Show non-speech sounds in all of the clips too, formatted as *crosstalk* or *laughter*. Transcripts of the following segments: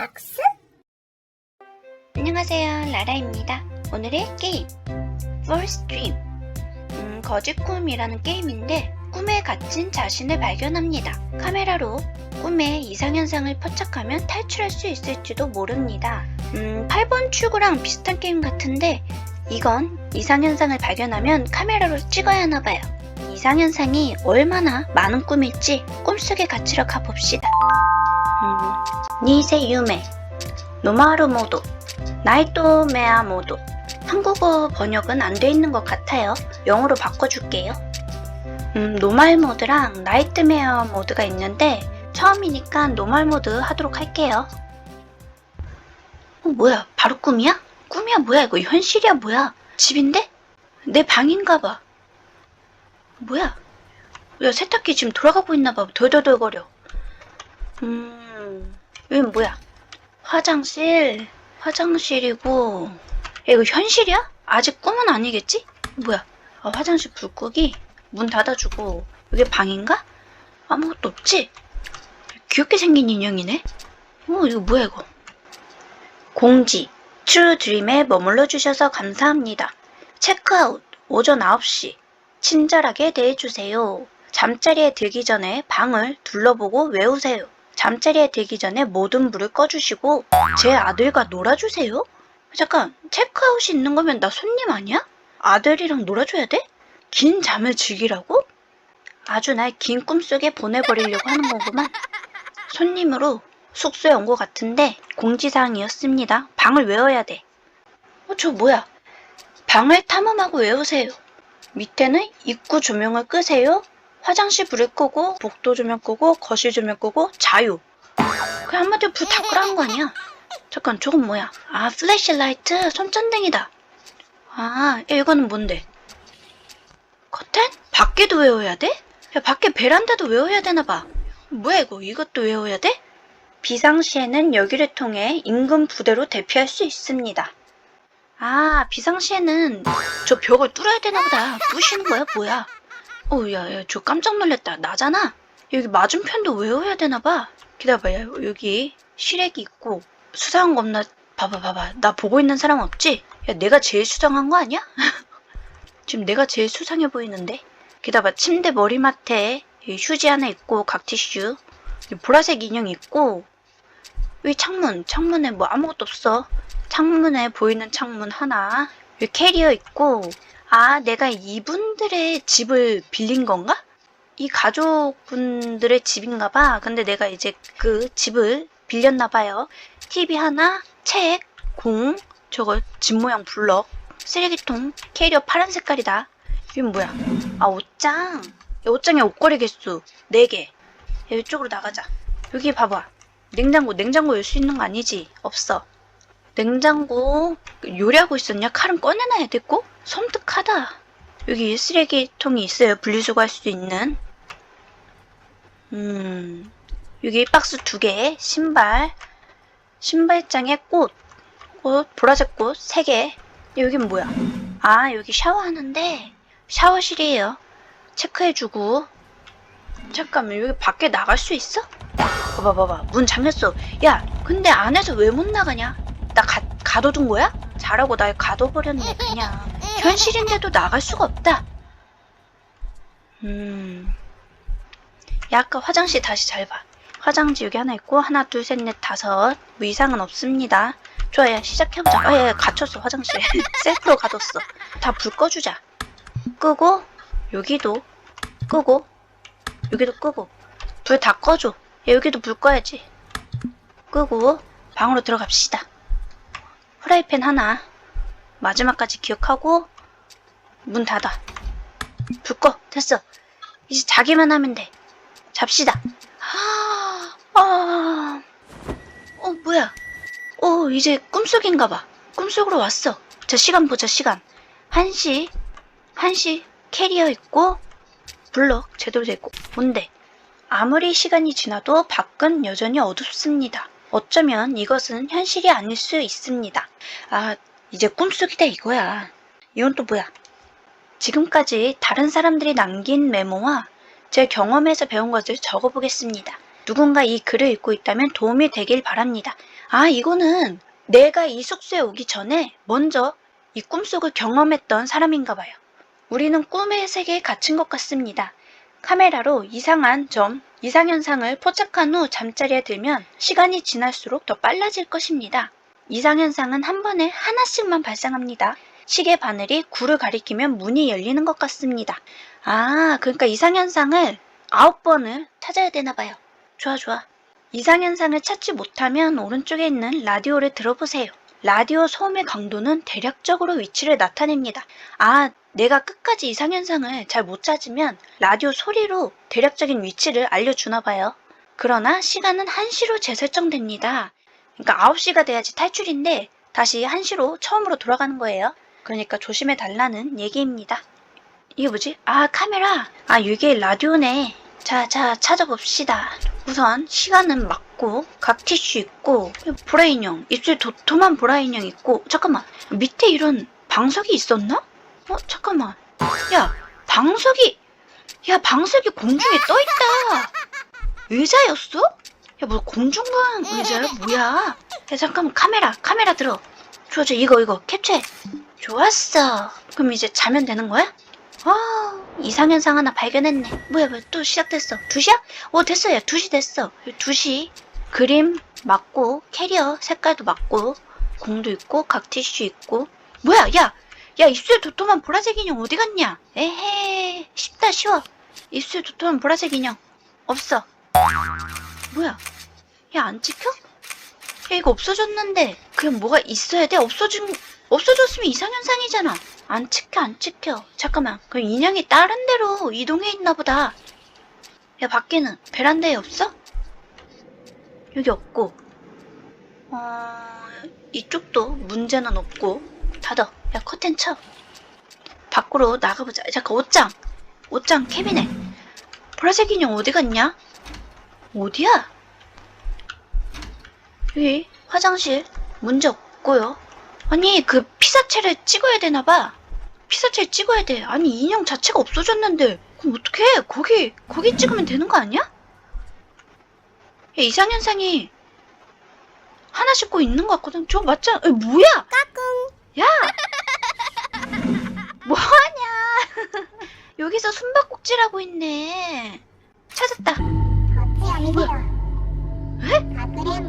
악수? 안녕하세요, 라라입니다. 오늘의 게임, First Dream. 음, 거짓 꿈이라는 게임인데, 꿈에 갇힌 자신을 발견합니다. 카메라로 꿈의 이상현상을 포착하면 탈출할 수 있을지도 모릅니다. 음, 8번 출구랑 비슷한 게임 같은데, 이건 이상현상을 발견하면 카메라로 찍어야 하나봐요. 이상현상이 얼마나 많은 꿈일지 꿈속에 갇히러 가봅시다. 음, 니세 유메, 노마루 모도, 나이토 메아 모드. 한국어 번역은 안 돼 있는 것 같아요. 영어로 바꿔줄게요. 음, 노말 모드랑 나이트메어 모드가 있는데 처음이니까 노말 모드 하도록 할게요. 어, 뭐야? 바로 꿈이야? 꿈이야 뭐야 이거 현실이야 뭐야? 집인데? 내 방인가 봐. 뭐야? 야 세탁기 지금 돌아가고 있나 봐. 덜덜덜거려. 음, 여긴 뭐야? 화장실. 화장실이고 야, 이거 현실이야? 아직 꿈은 아니겠지? 뭐야? 아, 화장실 불 끄기 문 닫아주고 이게 방인가? 아무것도 없지? 귀엽게 생긴 인형이네? 어 이거 뭐야 이거 공지 트루 드림에 머물러 주셔서 감사합니다 체크아웃 오전 9시 친절하게 대해주세요 잠자리에 들기 전에 방을 둘러보고 외우세요 잠자리에 들기 전에 모든 불을 꺼주시고 제 아들과 놀아주세요? 잠깐, 체크아웃이 있는 거면 나 손님 아니야? 아들이랑 놀아줘야 돼? 긴 잠을 즐기라고? 아주 날 긴 꿈속에 보내버리려고 하는 거구만. 손님으로 숙소에 온 것 같은데 공지사항이었습니다. 방을 외워야 돼. 어, 저 뭐야? 방을 탐험하고 외우세요. 밑에는 입구 조명을 끄세요. 화장실 불을 끄고 복도 조명 끄고 거실 조명 끄고 자유. 그 한마디로 불 다 끄라는 거 아니야? 잠깐 저건 뭐야? 아 플래시 라이트 손전등이다. 아 이거는 뭔데? 커튼? 밖에도 외워야 돼? 야 밖에 베란다도 외워야 되나 봐. 뭐야 이거 이것도 외워야 돼? 비상시에는 여기를 통해 인근 부대로 대피할 수 있습니다. 아 비상시에는 저 벽을 뚫어야 되나 보다. 부시는 거야 뭐야? 어, 야, 야, 저 깜짝 놀랐다. 나잖아? 여기 맞은편도 외워야 되나 봐. 기다려봐, 야, 여기 시래기 있고, 수상한 거 없나? 봐봐, 봐봐. 나 보고 있는 사람 없지? 야, 내가 제일 수상한 거 아니야? *laughs* 지금 내가 제일 수상해 보이는데? 기다려봐, 침대 머리맡에 이 휴지 하나 있고, 각티슈. 이 보라색 인형 있고, 여기 창문, 창문에 뭐 아무것도 없어. 창문에 보이는 창문 하나. 여기 캐리어 있고, 아, 내가 이분들의 집을 빌린 건가? 이 가족분들의 집인가 봐. 근데 내가 이제 그 집을 빌렸나 봐요. TV 하나, 책, 공, 저거 집 모양 블럭, 쓰레기통, 캐리어 파란 색깔이다. 이건 뭐야? 아, 옷장. 이 옷장에 옷걸이 개수 4개. 야, 이쪽으로 나가자. 여기 봐봐. 냉장고, 냉장고 열 수 있는 거 아니지? 없어. 냉장고 요리하고 있었냐? 칼은 꺼내놔야 됐고 섬뜩하다. 여기 쓰레기통이 있어요. 분리수거할 수 있는. 음, 여기 박스 두 개, 신발, 신발장에 꽃, 꽃, 보라색 꽃 세 개. 여긴 뭐야? 아, 여기 샤워하는데 샤워실이에요. 체크해주고. 잠깐만, 여기 밖에 나갈 수 있어? 봐봐, 봐봐. 문 잠겼어. 야, 근데 안에서 왜 못 나가냐? 나 가, 가둬둔 거야? 잘하고 날 가둬버렸네, 그냥. 현실인데도 나갈 수가 없다. 음. 야, 아까 화장실 다시 잘 봐. 화장지 여기 하나 있고, 하나, 둘, 셋, 넷, 다섯. 뭐 이상은 없습니다. 좋아요, 시작해보자. 아, 야, 야, 갇혔어, 화장실. *laughs* 셀프로 가뒀어. 다 불 꺼주자. 끄고, 여기도 끄고, 여기도 끄고. 불 다 꺼줘. 야, 여기도 불 꺼야지. 끄고, 방으로 들어갑시다. 프라이팬 하나. 마지막까지 기억하고 문 닫아. 불 꺼. 됐어. 이제 자기만 하면 돼. 잡시다. 아, 아, 어 뭐야? 어 이제 꿈속인가 봐. 꿈속으로 왔어. 자 시간 보자 시간. 1시 1시 캐리어 있고 블럭 제대로 돼 있고 뭔데? 아무리 시간이 지나도 밖은 여전히 어둡습니다. 어쩌면 이것은 현실이 아닐 수 있습니다. 아, 이제 꿈속이다 이거야. 이건 또 뭐야? 지금까지 다른 사람들이 남긴 메모와 제 경험에서 배운 것을 적어보겠습니다. 누군가 이 글을 읽고 있다면 도움이 되길 바랍니다. 아, 이거는 내가 이 숙소에 오기 전에 먼저 이 꿈속을 경험했던 사람인가 봐요. 우리는 꿈의 세계에 갇힌 것 같습니다. 카메라로 이상한 점, 이상현상을 포착한 후 잠자리에 들면 시간이 지날수록 더 빨라질 것입니다. 이상현상은 한 번에 하나씩만 발생합니다. 시계 바늘이 굴을 가리키면 문이 열리는 것 같습니다. 아, 그러니까 이상현상을 아홉 번을 찾아야 되나 봐요. 좋아, 좋아. 이상현상을 찾지 못하면 오른쪽에 있는 라디오를 들어보세요. 라디오 소음의 강도는 대략적으로 위치를 나타냅니다. 아, 내가 끝까지 이상현상을 잘 못 찾으면 라디오 소리로 대략적인 위치를 알려주나 봐요. 그러나 시간은 1시로 재설정됩니다. 그러니까 9시가 돼야지 탈출인데 다시 1시로 처음으로 돌아가는 거예요. 그러니까 조심해 달라는 얘기입니다. 이게 뭐지? 아, 카메라. 아, 이게 라디오네. 자, 자, 찾아봅시다. 우선 시간은 맞고 각 티슈 있고 보라 인형, 입술 도톰한 보라 인형 있고 잠깐만 밑에 이런 방석이 있었나? 어 잠깐만 야 방석이 야 방석이 공중에 떠있다 의자였어? 야 뭐 공중간 의자야 뭐야 야 잠깐만 카메라 카메라 들어 좋아 좋아 이거 이거 캡처해 좋았어 그럼 이제 자면 되는 거야? 아 이상현상 하나 발견했네. 뭐야 뭐야 또 시작됐어. 2시야? 오 됐어 야 2시 됐어. 2시. 그림 맞고 캐리어 색깔도 맞고 공도 있고 각 티슈 있고. 뭐야 야! 야 입술 도톰한 보라색 인형 어디 갔냐? 에헤 쉽다 쉬워. 입술 도톰한 보라색 인형 없어. 뭐야? 야 안 찍혀? 야 이거 없어졌는데 그럼 뭐가 있어야 돼? 없어진 없어졌으면 이상현상이잖아. 안 찍혀 안 찍혀. 잠깐만 그럼 인형이 다른 데로 이동해 있나 보다. 야 밖에는 베란다에 없어? 여기 없고. 어... 이쪽도 문제는 없고. 닫아. 야 커튼 쳐. 밖으로 나가보자. 잠깐 옷장. 옷장 캐비넷. 보라색 인형 어디 갔냐? 어디야? 여기 화장실 문제 없고요 아니 그 피사체를 찍어야 되나 봐. 피사체를 찍어야 돼. 아니 인형 자체가 없어졌는데 그럼 어떡해? 거기 거기 찍으면 되는 거 아니야? 야, 이상현상이 하나씩 꼭 있는 것 같거든. 저 맞잖아. 에, 뭐야? 까꿍. 야. 뭐하냐? 여기서 숨바꼭질하고 있네. 찾았다. 어때요, 뭐? 에? 다 그린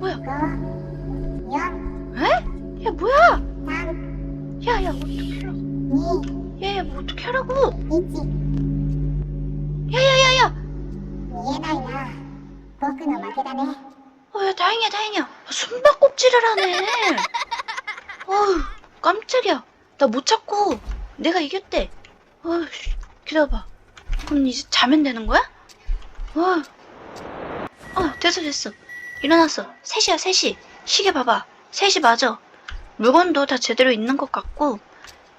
뭐야? 그, 연. 에? 야 뭐야? 야야 어떻게 하라고? 얘 야야 뭐 어떻게 하라고? 야야야야! 어야 다행이야 다행이야. 숨바꼭질을 하네. *laughs* 어우 깜짝이야. 나 못 찾고 내가 이겼대. 어휴 기다려봐. 그럼 이제 자면 되는 거야? 어. 어 됐어 됐어. 일어났어. 3시야 3시. 시계 봐봐. 3시 맞아. 물건도 다 제대로 있는 것 같고,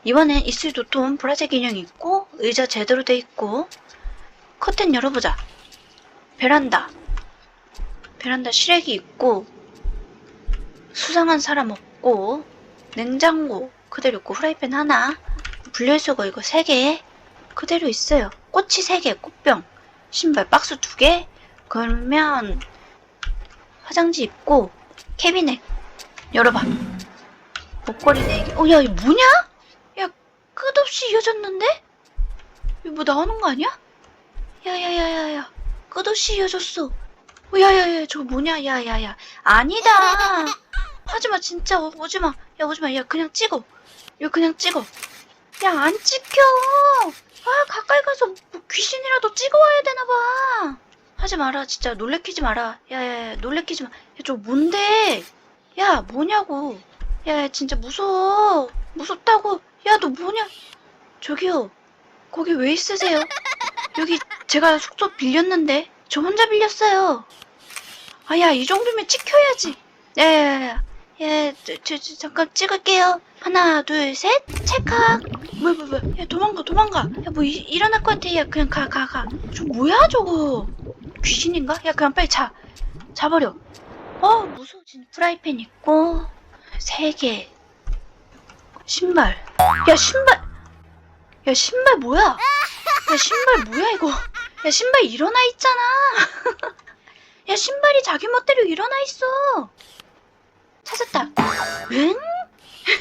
이번엔 이슬 도톰 보라색 인형 있고, 의자 제대로 돼 있고, 커튼 열어보자. 베란다. 베란다 시래기 있고 수상한 사람 없고 냉장고 그대로 있고 후라이팬 하나 분리수거 이거 세개 그대로 있어요 꼬치 세개 꽃병 신발 박스 두개 그러면 화장지 있고 캐비넷 열어봐. 목걸이 네 개 어 야 이거 뭐냐? 야 끝없이 이어졌는데? 이거 뭐 나오는 거 아니야? 야 야 야 야 야. 끝없이 이어졌어. 어, 야 야 야 저거 뭐냐? 야 야 야. 아니다. 하지 마 진짜. 오- 오지 마. 야 오지 마. 야 그냥 찍어. 이거 그냥 찍어. 야 안 찍혀. 아 가까이 가서 뭐 귀신이라도 찍어와야 되나봐. 하지 마라 진짜. 놀래키지 마라. 야 야 야 놀래키지 마 야 저거 뭔데 야 뭐냐고. 야 야 진짜 무서워. 무섭다고. 야 너 뭐냐? 저기요. 거기 왜 있으세요? 여기 제가 숙소 빌렸는데 저 혼자 빌렸어요. 아 야 이 정도면 찍혀야지. 야 야야야. 예, 저, 저, 저, 잠깐 찍을게요. 하나 둘 셋. 찰칵. 뭐야 뭐야 뭐야 야 도망가 도망가. 야뭐 일어날 것 같아. 야 그냥 가 가 가. 저 뭐야 저거? 귀신인가? 야 그냥 빨리 자. 자버려 어 무서워 진짜 프라이팬 있고 세 개 신발 야 신발 야 신발 뭐야 야 신발 뭐야 이거 야, 신발 일어나 있잖아. *laughs* 야, 신발이 자기 멋대로 일어나 있어. 찾았다. 응?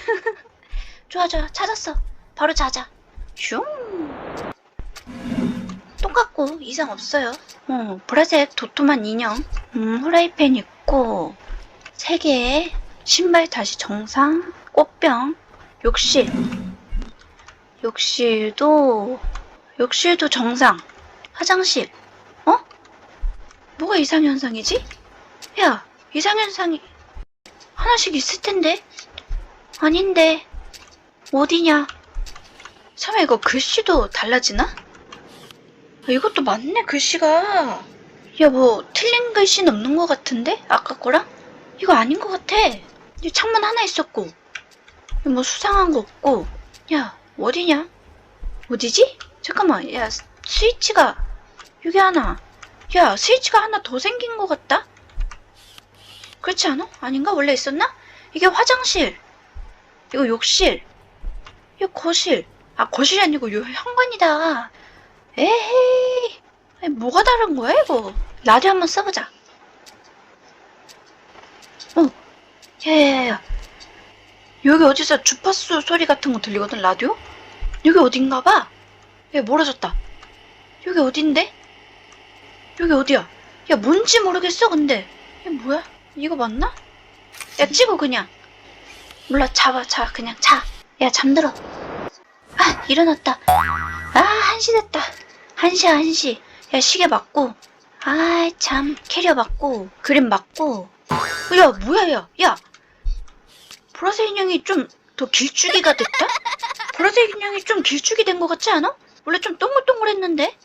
*laughs* 좋아, 좋아. 찾았어. 바로 자자. 슝. 똑같고 이상 없어요. 어, 보라색 도톰한 인형. 음, 후라이팬 있고 세 개. 신발 다시 정상. 꽃병. 욕실. 욕실도 욕실도 정상. 화장실. 어? 뭐가 이상현상이지? 야, 이상현상이 하나씩 있을 텐데. 아닌데. 어디냐? 설마 이거 글씨도 달라지나? 아, 이것도 맞네, 글씨가. 야, 뭐, 틀린 글씨는 없는 것 같은데? 아까 거랑? 이거 아닌 것 같아. 이 창문 하나 있었고. 뭐, 수상한 거 없고. 야, 어디냐? 어디지? 잠깐만, 야, 스- 스위치가, 여기 하나. 야, 스위치가 하나 더 생긴 것 같다? 그렇지 않아? 아닌가? 원래 있었나? 이게 화장실. 이거 욕실. 이거 거실. 아, 거실이 아니고 요 현관이다. 에헤이. 아니, 뭐가 다른 거야, 이거? 라디오 한번 써보자. 어. 야야야야. 여기 어디서 주파수 소리 같은 거 들리거든, 라디오? 여기 어딘가 봐. 야, 멀어졌다. 여기 어딘데? 여기 어디야? 야, 뭔지 모르겠어, 근데. 야, 뭐야? 이거 맞나? 야, 찍어, 그냥. 몰라, 잡아, 자, 그냥 자. 야, 잠들어. 아, 일어났다. 아, 한시 됐다. 한시야, 한시. 야, 시계 맞고. 아, 참. 캐리어 맞고. 그림 맞고. 야, 뭐야, 야. 야. 보라색 인형이 좀 더 길쭉이가 됐다? 보라색 인형이 좀 길쭉이 된 것 같지 않아? 원래 좀 동글동글했는데?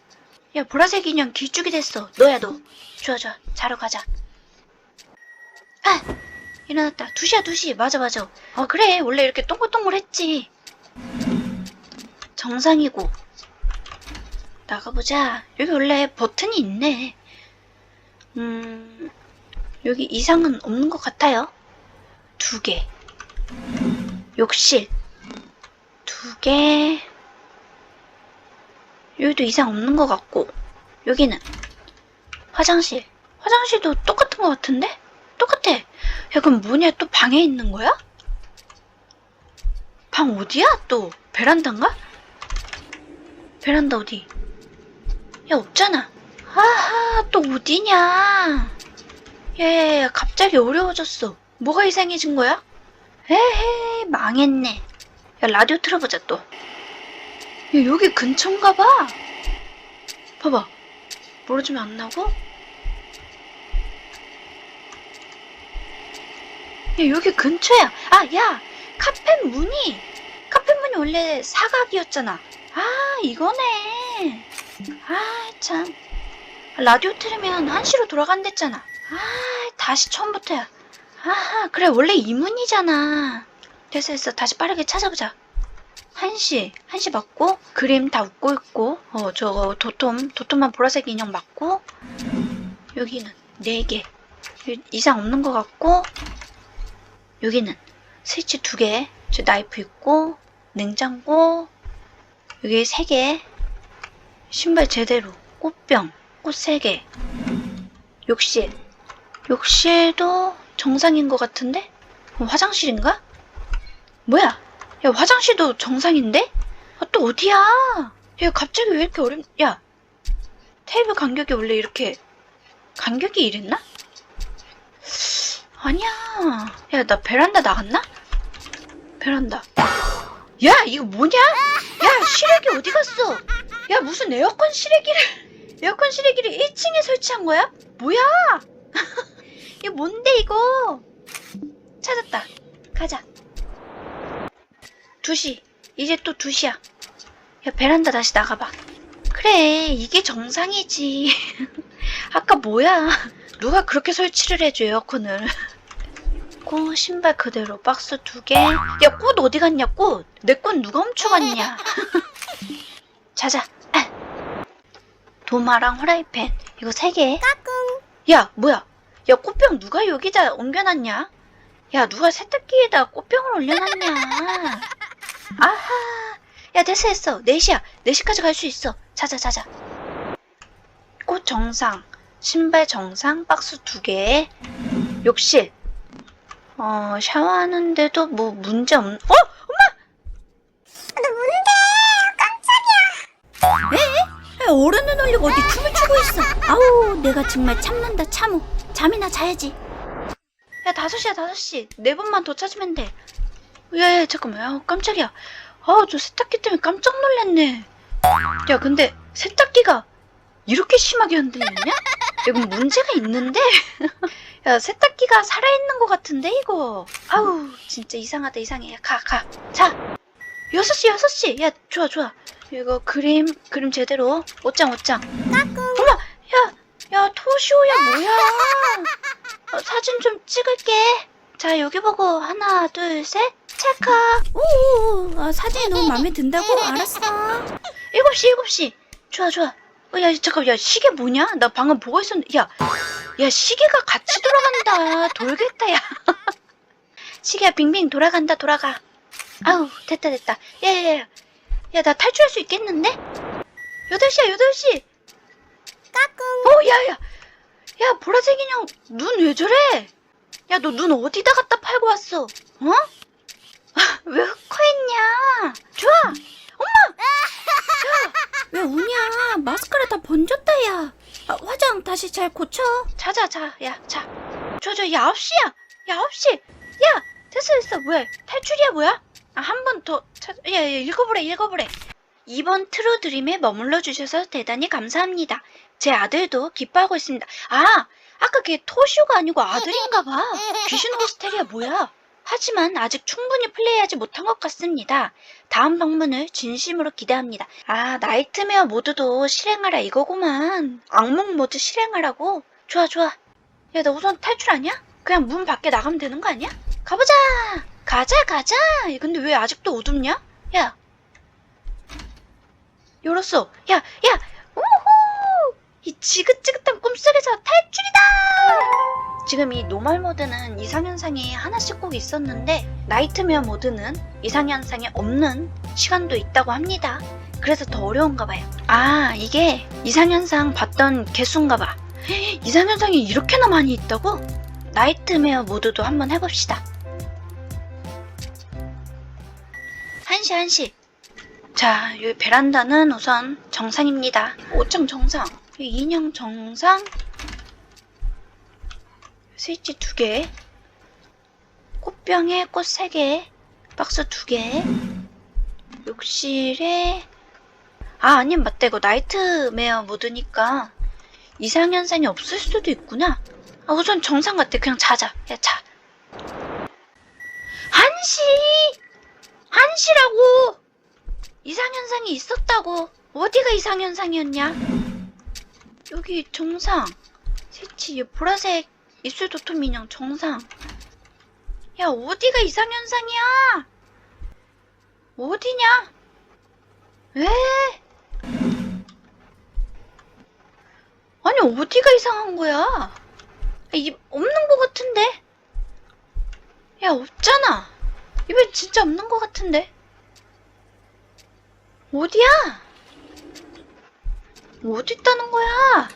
야, 보라색 인형 길쭉이 됐어. 너야, 너. 좋아, 좋아. 자러 가자. 아! 일어났다. 2시야, 2시. 맞아, 맞아. 아, 그래. 원래 이렇게 동글동글했지. 정상이고. 나가보자. 여기 원래 버튼이 있네. 음, 여기 이상은 없는 것 같아요. 두 개. 욕실. 두 개. 여기도 이상 없는 것 같고. 여기는 화장실. 화장실도 똑같은 것 같은데? 똑같아. 야, 그럼 뭐냐? 또 방에 있는 거야? 방 어디야? 또 베란다인가? 베란다 어디? 야, 없잖아. 아하, 또 어디냐? 야야야, 갑자기 어려워졌어. 뭐가 이상해진 거야? 에헤이, 망했네. 야, 라디오 틀어보자, 또. 야, 여기 근처인가 봐. 봐봐. 모르지면 안 나고? 야, 여기 근처야. 아, 야! 카페 문이! 카페 문이 원래 사각이었잖아. 아, 이거네. 아, 참. 라디오 틀으면 한시로 돌아간댔잖아. 아, 다시 처음부터야. 아, 그래, 원래 이 문이잖아. 됐어, 됐어. 다시 빠르게 찾아보자. 한시, 한시 맞고, 그림 다 웃고 있고, 어, 저거, 도톰, 도톰한 보라색 인형 맞고, 여기는 네 개. 이- 이상 없는 것 같고, 여기는 스위치 두 개, 저 나이프 있고, 냉장고, 여기 세 개, 신발 제대로, 꽃병, 꽃세 개, 욕실, 욕실도 정상인 것 같은데? 어, 화장실인가? 뭐야? 야, 화장실도 정상인데? 아, 또 어디야? 야, 갑자기 왜 이렇게 어렵, 야, 테이블 간격이 원래 이렇게, 간격이 이랬나? 아니야. 야, 나 베란다 나갔나? 베란다. 야, 이거 뭐냐? 야, 시래기 어디 갔어? 야, 무슨 에어컨 시래기를, *laughs* 에어컨 시래기를 1층에 설치한 거야? 뭐야? *laughs* 이거 뭔데, 이거? 찾았다. 가자. 2시. 이제 또 2시야. 야, 베란다 다시 나가봐. 그래, 이게 정상이지. *laughs* 아까 뭐야? 누가 그렇게 설치를 해줘, 에어컨을. 꽃, 신발 그대로, 박스 두 개. 야, 꽃 어디 갔냐, 꽃? 내 꽃 누가 훔쳐갔냐? 자자. 아. 도마랑 후라이팬. 이거 세 개. 야, 뭐야? 야, 꽃병 누가 여기다 옮겨놨냐? 야, 누가 세탁기에다 꽃병을 올려놨냐? *laughs* 아하. 야, 됐어, 됐어. 4시야. 4시까지 갈 수 있어. 자자, 자자. 옷 정상, 신발 정상, 박스 두 개, 욕실. 어, 샤워하는데도 뭐 문제 없, 어? 어른은 올리고 어디 춤을 추고 있어. 아우, 내가 정말 참는다, 참어. 잠이나 자야지. 야, 다섯 시야, 다섯 시. 네 번만 더 찾으면 돼. 야, 야, 잠깐만. 야, 깜짝이야. 아, 저 세탁기 때문에 깜짝 놀랐네. 야, 근데 세탁기가 이렇게 심하게 흔들리냐? 이건 문제가 있는데? *laughs* 야, 세탁기가 살아있는 것 같은데, 이거? 아우, 진짜 이상하다, 이상해. 야, 가, 가. 자, 여섯 시, 여섯 시. 야, 좋아, 좋아. 이거 그림, 그림 제대로. 옷장, 옷장. 어머, 야, 야, 토시오야, 뭐야? *laughs* 어, 사진 좀 찍을게. 자, 여기 보고 하나, 둘, 셋. 찰칵. 오, 아, 사진이 너무 마음에 든다고? 알았어. 일곱 시, 일곱 시. 좋아, 좋아. 어, 야, 잠깐, 야, 시계 뭐냐? 나 방금 보고 있었는데, 야, 야, 시계가 같이 돌아간다. 돌겠다, 야. *laughs* 시계야, 빙빙 돌아간다, 돌아가. 아우, 됐다, 됐다. 야, 야, 야. 야, 나 탈출할 수 있겠는데? 여덟 시야, 여덟 시. 까꿍. 어, 야, 야. 야, 보라색 인형, 눈 왜 저래? 야, 너 눈 어디다 갖다 팔고 왔어? 어? 왜 흑화했냐? 좋아. 왜 우냐? 마스카라 다 번졌다, 야. 아, 화장 다시 잘 고쳐. 자자 자, 야, 자. 저, 저, 야, 9시야! 야, 9시! 야! 됐어, 됐어. 왜? 탈출이야, 뭐야? 아, 한 번 더 찾, 야, 야, 읽어보래, 읽어보래. 이번 트루 드림에 머물러 주셔서 대단히 감사합니다. 제 아들도 기뻐하고 있습니다. 아! 아까 걔 토슈가 아니고 아들인가 봐. 귀신 호스텔이야, 뭐야? 하지만 아직 충분히 플레이하지 못한 것 같습니다. 다음 방문을 진심으로 기대합니다. 아, 나이트메어 모드도 실행하라 이거구만. 악몽 모드 실행하라고? 좋아, 좋아. 야, 나 우선 탈출 아니야? 그냥 문 밖에 나가면 되는 거 아니야? 가보자! 가자, 가자! 근데 왜 아직도 어둡냐? 야. 열었어. 야, 야! 우후! 이 지긋지긋한 꿈속에서 탈출이다! 지금 이 노멀 모드는 이상현상이 하나씩 꼭 있었는데, 나이트메어 모드는 이상현상이 없는 시간도 있다고 합니다. 그래서 더 어려운가 봐요. 아, 이게 이상현상 봤던 개수인가 봐. 이상현상이 이렇게나 많이 있다고? 나이트메어 모드도 한번 해봅시다. 한시 한시. 자, 이 베란다는 우선 정상입니다. 옷장 정상. 이 인형 정상. 스위치 두 개. 꽃병에 꽃세 개. 박스 두 개. 욕실에 아, 아님 맞다. 이거 나이트메어 모드니까 이상현상이 없을 수도 있구나. 아, 우선 정상 같아. 그냥 자자. 야, 자. 한시! 한시라고! 이상현상이 있었다고. 어디가 이상현상이었냐? 여기 정상. 새치, 보라색 입술 도톰 인형 정상. 야, 어디가 이상현상이야? 어디냐? 왜? 아니 어디가 이상한 거야? 이 없는 거 같은데? 야 없잖아. 이번 진짜 없는 거 같은데? 어디야? 어디 있다는 거야?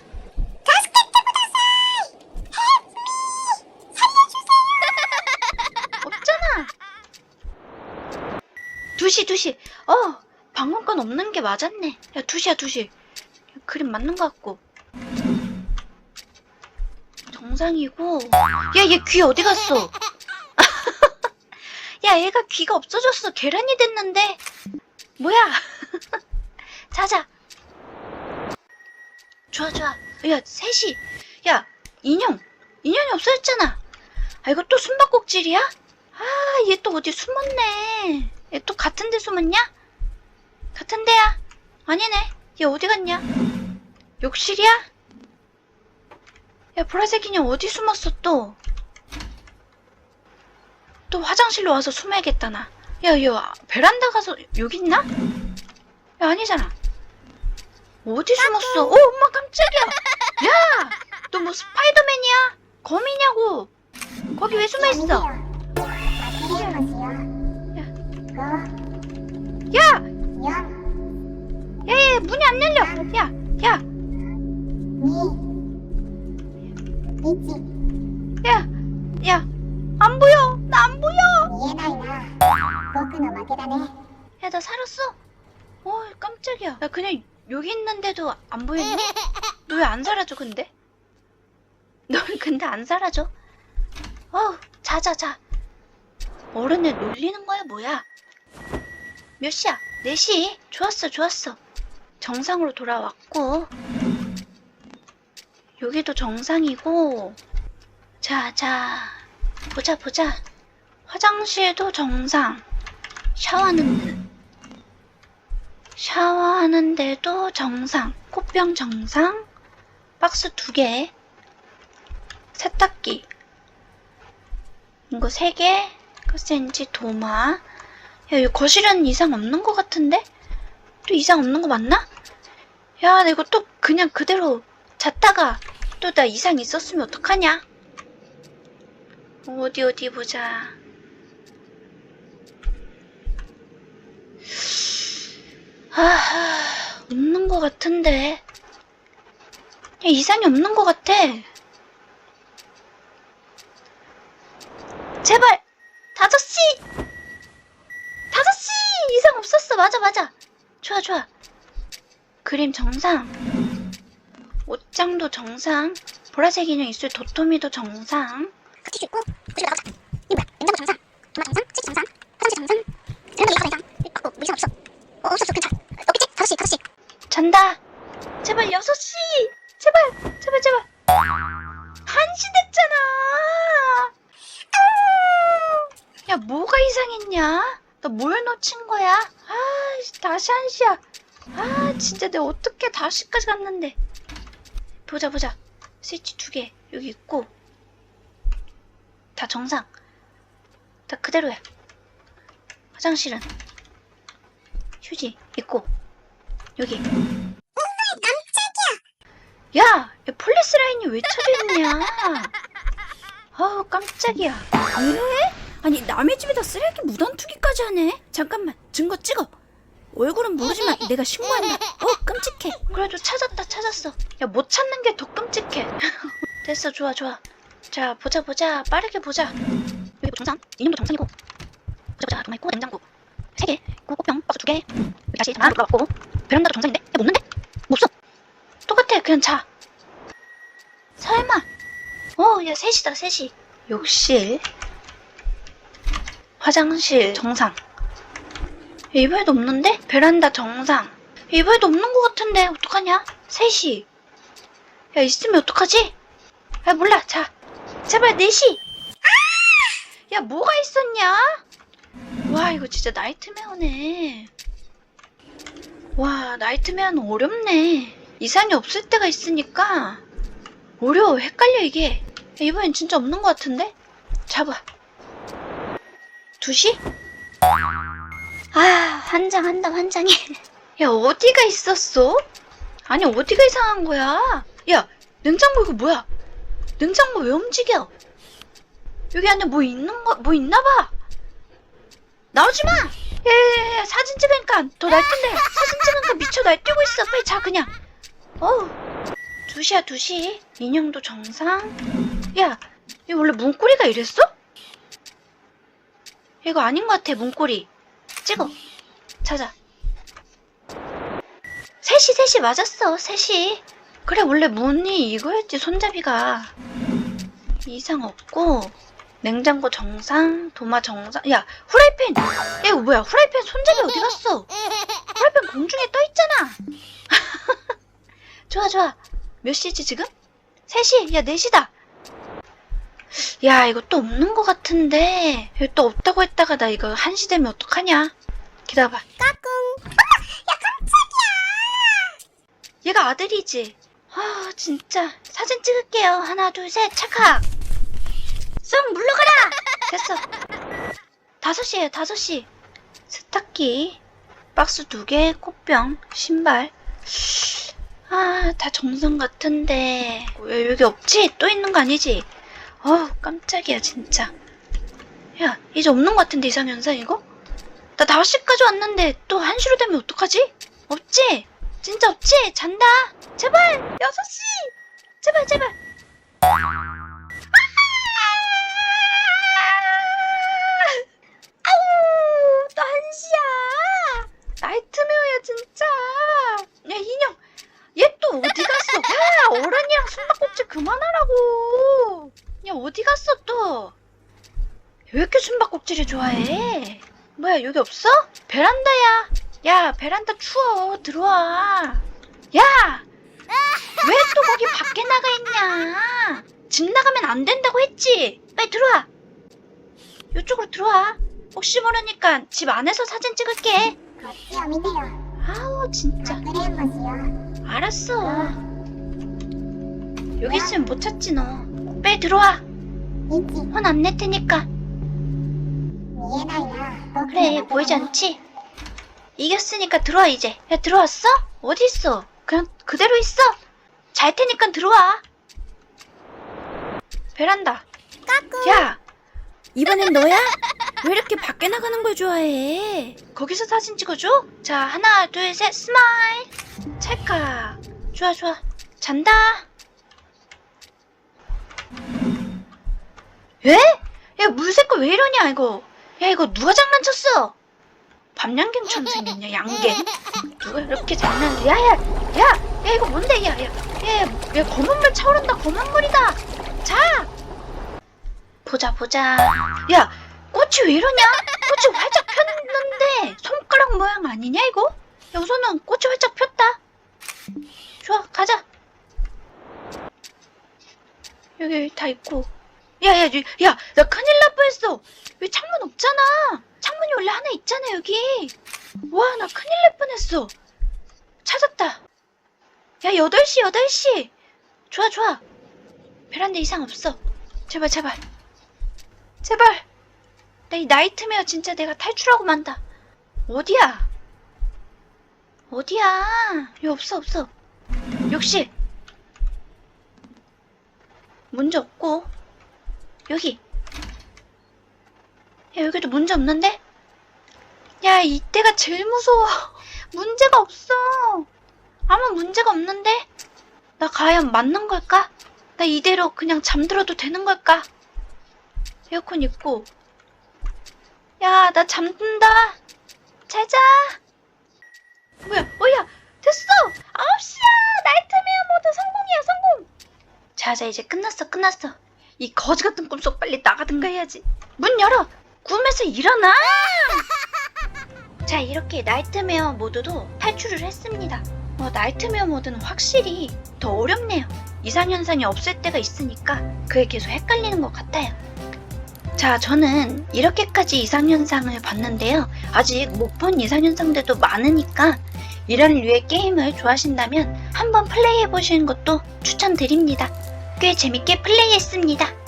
없잖아. 두시 두시. 어 방금 건 없는 게 맞았네. 야 두시야 두시. 그림 맞는 것 같고. 정상이고. 야, 얘 귀 어디 갔어? 야, 얘가 귀가 없어졌어. 계란이 됐는데. 뭐야? *laughs* 자자. 좋아, 좋아. 야, 셋이. 야, 인형. 인형이 없어졌잖아. 아, 이거 또 숨바꼭질이야? 아, 얘 또 어디 숨었네. 얘 또 같은 데 숨었냐? 같은 데야. 아니네. 얘 어디 갔냐? 욕실이야? 야, 보라색 인형 어디 숨었어, 또? 또 화장실로 와서 숨어야겠다, 나. 야, 야, 베란다 가서 여기 있나? 야, 아니잖아. 어디 숨었어? 어, 엄마 깜짝이야. 야, 너 뭐 스파이더맨이야? 거미냐고? 거기 왜 숨어 있어? 야, 연, 야, 야, 문이 안 열려. 야, 야. 1 야, 야, 안 보여. 나 안 보여. 見えないな僕の負けだね 야, 나 살았어. 어, 깜짝이야. 야, 그냥 여기 있는데도 안 보이니? 너 왜 안 사라져, 근데? 너 근데 안 사라져? 어우, 자자, 자. 어른을 놀리는 거야, 뭐야? 몇 시야? 4시? 좋았어, 좋았어. 정상으로 돌아왔고. 여기도 정상이고. 자, 자. 보자, 보자. 화장실도 정상. 샤워하는 샤워하는데도 정상, 코병 정상, 박스 두 개, 세탁기, 이거 세 개, 끝센지 도마. 야, 이 거실은 이상 없는 것 같은데? 또 이상 없는 거 맞나? 야, 나 이거 또 그냥 그대로 잤다가 또 나 이상 있었으면 어떡하냐? 어디 어디 보자. 아, 없는 것 같은데. 야, 이상이 없는 것 같아. 제발! 다섯 시! 다섯 시! 이상 없었어. 맞아, 맞아. 좋아, 좋아. 그림 정상. 옷장도 정상. 보라색 인형 입술 도토미도 정상. 커티 있고 구실 나가자 이 뭐야 냉장고 정상 도마 정상 식 정상 화장실 정상 셀럽 예가 정상 어 물상 없어 어 없었어 괜찮아 없겠지? 다섯 시 다섯 시 잔다. 제발 여섯 시. 제발, 제발, 제발. 한시 됐잖아. 야, 뭐가 이상했냐? 너뭘 놓친 거야? 아, 씨, 다시 한 시야. 아, 진짜 내가 어떻게 다시까지 갔는데. 보자, 보자. 스위치 두 개 여기 있고. 다 정상. 다 그대로야. 화장실은 휴지 있고. 여기. 야, 야 폴리스 라인이 왜 쳐져 있냐? 아우 깜짝이야. 왜? 아니 남의 집에다 쓰레기 무단 투기까지 하네. 잠깐만 증거 찍어. 얼굴은 모르지만 내가 신고한다. 어 끔찍해. 그래도 찾았다 찾았어. 야 못 찾는 게 더 끔찍해. *laughs* 됐어 좋아 좋아. 자 보자 보자 빠르게 보자. 여기 정상 인형도 정상이고. 보자 보자 도마 있고 냉장고 세 개, 있고 꽃병 박스 두 개. 여기 다시 하나 돌아왔고 베란다도 정상인데? 야 없는데? 뭐 없어. 똑같아 그냥 자. 설마. 어야 셋이다 셋이. 욕실. 화장실 정상. 이번에도 없는데? 베란다 정상. 이번에도 없는 것 같은데 어떡하냐? 셋이. 야 있으면 어떡하지? 아 몰라. 자 제발 넷이. 야 뭐가 있었냐? 와 이거 진짜 나이트메어네. 와 나이트메어는 어렵네. 이상이 없을 때가 있으니까 어려워. 헷갈려 이게. 야, 이번엔 진짜 없는 것 같은데? 잡아. 2시? 아, 환장 한다, 환장해. 야, 어디가 있었어? 아니, 어디가 이상한 거야? 야, 냉장고 이거 뭐야? 냉장고 왜 움직여? 여기 안에 뭐 있는 거, 뭐 있나 봐! 나오지 마! 야, 야, 야, 야, 사진 찍으니까 더 날뜬데! 사진 찍으니까 미쳐 날뛰고 있어! 빨리 자, 그냥! 어우, 2시야, 2시. 인형도 정상. 야, 이거 원래 문고리가 이랬어? 이거 아닌 것 같아, 문고리. 찍어. 찾아. 셋이, 셋이 맞았어, 셋이. 그래, 원래 문이 이거였지, 손잡이가. 이상 없고, 냉장고 정상, 도마 정상. 야, 후라이팬! 야, 이거 뭐야, 후라이팬 손잡이 어디 갔어? 후라이팬 공중에 떠 있잖아! *laughs* 좋아, 좋아. 몇 시지, 지금? 셋이, 야, 넷이다. 야, 이거 또 없는 것 같은데. 이거 또 없다고 했다가 나 이거 한시 되면 어떡하냐? 기다려봐. 까꿍. 야, 깜짝이야! 얘가 아들이지? 아, 진짜. 사진 찍을게요. 하나, 둘, 셋, 찰칵! 쏙 물러가라! 됐어. 다섯 시에요, 다섯 시. 세탁기, 박스 두 개, 꽃병, 신발. 아, 다 정상 같은데. 왜 여기 없지? 또 있는 거 아니지? 어우, 깜짝이야, 진짜. 야, 이제 없는 것 같은데, 이상현상 이거? 나 5시까지 왔는데 또 1시로 되면 어떡하지? 없지? 진짜 없지? 잔다. 제발 6시. 제발 제발. 아우 또 한시야. 나이트메어야 진짜. 야 인형. 얘 또 어디 갔어? 야 어른이랑 숨바꼭질 그만하라고. 야 어디 갔어 또? 왜 이렇게 숨바꼭질을 좋아해? 뭐야 여기 없어? 베란다야. 야 베란다 추워. 들어와. 야! 왜 또 거기 밖에 나가 있냐? 집 나가면 안 된다고 했지? 빨리 들어와. 이쪽으로 들어와. 혹시 모르니까 집 안에서 사진 찍을게. 아우 진짜. 알았어. 여기 있으면 못 찾지 너. 빨리 들어와. 있지 혼 안 낼 테니까. 그래 보이지 않지? 이겼으니까 들어와 이제. 야 들어왔어? 어디 있어? 그냥 그대로 있어. 잘 테니까 들어와. 베란다. 야 이번엔 *laughs* 너야? 왜 이렇게 밖에 나가는 걸 좋아해? 거기서 사진 찍어줘? 자, 하나, 둘, 셋, 스마일. 찰까. 좋아, 좋아. 잔다. 에? 야, 물새거 왜 이러냐, 이거. 야, 이거 누가 장난쳤어? 밤양갱처럼 생겼냐, 양갱? 누가 이렇게 장난, 야, 야, 야, 야, 이거 뭔데, 야, 야, 야, 야, 야 검은 물 차오른다, 검은 물이다. 자! 보자, 보자. 야, 꽃이 왜 이러냐? 꽃이 활짝 폈는데 손가락 모양 아니냐 이거? 야 우선은 꽃이 활짝 폈다. 좋아 가자. 여기 다 있고. 야야 야나 큰일 날 뻔했어. 왜 창문 없잖아. 창문이 원래 하나 있잖아 여기. 와 나 큰일 날 뻔했어. 찾았다. 야 8시 8시. 좋아 좋아. 베란다 이상 없어. 제발 제발. 제발. 나 이 나이트메어 진짜 내가 탈출하고 만다. 어디야? 어디야? 여기 없어 없어. 역시 문제 없고 여기. 야 여기도 문제 없는데? 야 이때가 제일 무서워. *laughs* 문제가 없어. 아무 문제가 없는데? 나 과연 맞는 걸까? 나 이대로 그냥 잠들어도 되는 걸까? 에어컨 있고 야, 나 잠든다. 잘 자. 뭐야, 뭐야, 됐어. 아홉 시야. 나이트메어 모드 성공이야, 성공. 자, 자, 이제 끝났어, 끝났어. 이 거지 같은 꿈속 빨리 나가든가 해야지. 문 열어. 꿈에서 일어나. 자, 이렇게 나이트메어 모드도 탈출을 했습니다. 어, 나이트메어 모드는 확실히 더 어렵네요. 이상현상이 없을 때가 있으니까 그게 계속 헷갈리는 것 같아요. 자, 저는 이렇게까지 이상현상을 봤는데요. 아직 못 본 이상현상들도 많으니까 이런 류의 게임을 좋아하신다면 한번 플레이해보시는 것도 추천드립니다. 꽤 재밌게 플레이했습니다.